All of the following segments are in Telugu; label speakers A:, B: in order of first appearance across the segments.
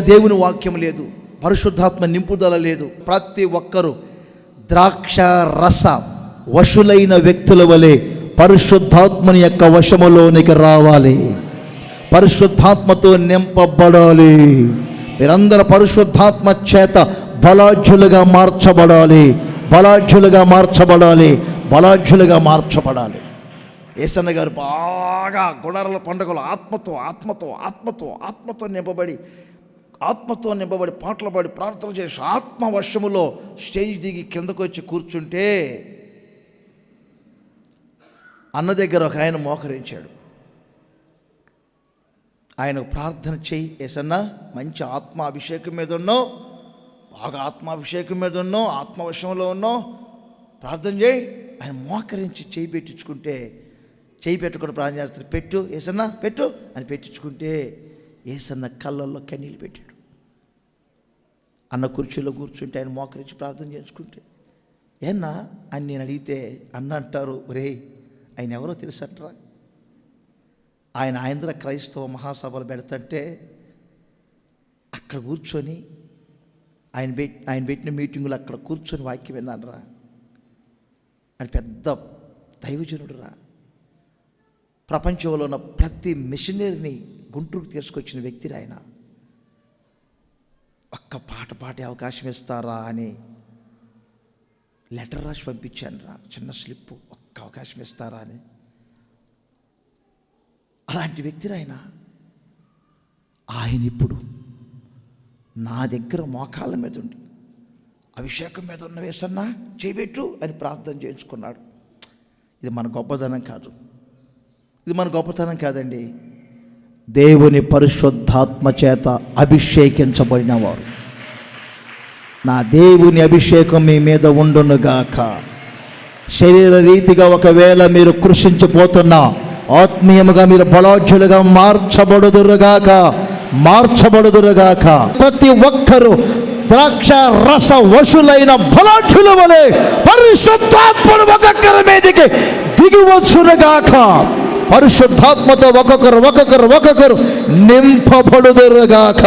A: దేవుని వాక్యం లేదు పరిశుద్ధాత్మ నింపుదల లేదు. ప్రతి ఒక్కరూ ద్రాక్ష రస వశులైన వ్యక్తుల వలె పరిశుద్ధాత్మని యొక్క వశములోనికి రావాలి. పరిశుద్ధాత్మతో నింపబడాలి. మీరందరూ పరిశుద్ధాత్మ చేత బలాఢ్యులుగా మార్చబడాలి. బలాఢ్యులుగా మార్చబడాలి. బలాఢ్యులుగా మార్చబడాలి. ఏసన్న గారు బాగా గుడారల పండుగలు ఆత్మతో ఆత్మతో ఆత్మతో ఆత్మతో నింపబడి ఆత్మతో నింపబడి పాటలు పాడి ప్రార్థన చేసి ఆత్మ వర్షములో స్టేజ్ దిగి కిందకు వచ్చి కూర్చుంటే అన్న దగ్గర ఒక ఆయన మోకరించాడు. ఆయనకు ప్రార్థన చెయ్యి ఏసన్నా మంచి ఆత్మాభిషేకం మీద ఉన్నావు బాగా ఆత్మాభిషేకం మీద ఉన్నావు ఆత్మవశంలో ఉన్నావు. ప్రార్థన చేయి ఆయన మోకరించి చేయి పెట్టించుకుంటే చేయి పెట్టుకుని ప్రార్థన చేస్తాడు. పెట్టు ఏసన్నా పెట్టు అని పెట్టించుకుంటే ఏసన్న కళ్ళల్లో కన్నీళ్ళు పెట్టాడు. అన్న కుర్చీలో కూర్చుంటే ఆయన మోకరించి ప్రార్థన చేసుకుంటే ఏనా అని నేను అడిగితే అన్న అంటారు రే ఆయన ఎవరో తెలుసంటారా? ఆయన ఆంధ్ర క్రైస్తవ మహాసభలు పెడతంటే అక్కడ కూర్చొని ఆయన పెట్ ఆయన పెట్టిన మీటింగులు అక్కడ కూర్చొని వాక్యం విన్నానురా. అని పెద్ద దైవజనుడు రా ప్రపంచంలో ఉన్న ప్రతి మిషనరీని గుంటూరుకు తీసుకొచ్చిన వ్యక్తి ఆయన. ఒక్క పాట పాడే అవకాశం ఇస్తారా అని లెటర్ రాసి పంపించాను రా. చిన్న స్లిప్ ఒక్క అవకాశం ఇస్తారా అని. అలాంటి వ్యక్తి ఆయన. ఆయన ఇప్పుడు నా దగ్గర మోకాళ్ళ మీద ఉండి అభిషేకం మీద ఉన్న వేసన్నా చేయబెట్టు అని ప్రార్థన చేయించుకున్నాడు. ఇది మన గొప్పతనం కాదు. ఇది మన గొప్పతనం కాదండి. దేవుని పరిశుద్ధాత్మ చేత అభిషేకించబడిన వారు. నా దేవుని అభిషేకం మీ మీద ఉండునుగాక శరీర రీతిగా ఒకవేళ మీరు కృషించిపోతున్నా ఆత్మీయముగా మీరు బలాఢ్యులుగా మార్చబడుదురుగాక మార్చబడుదురుగాక ప్రతి ఒక్కరూ ద్రాక్ష రస వశులైన బలాఢ్యుల వలె పరిశుద్ధాత్మను ఒక్కొక్కరి మీదకి దిగివచ్చునుగాక పరిశుద్ధాత్మతో ఒక్కొక్కరు ఒక్కొక్కరు ఒక్కొక్కరు నింపబడుదురుగాక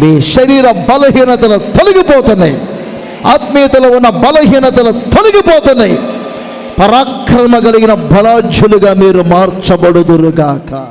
A: మీ శరీర బలహీనతలు తొలగిపోతున్నాయి. ఆత్మీయతలో ఉన్న బలహీనతలు తొలగిపోతున్నాయి. పరాక్రమ కలిగిన బలాఢ్యులుగా మీరు మార్చబడుదురుగాక.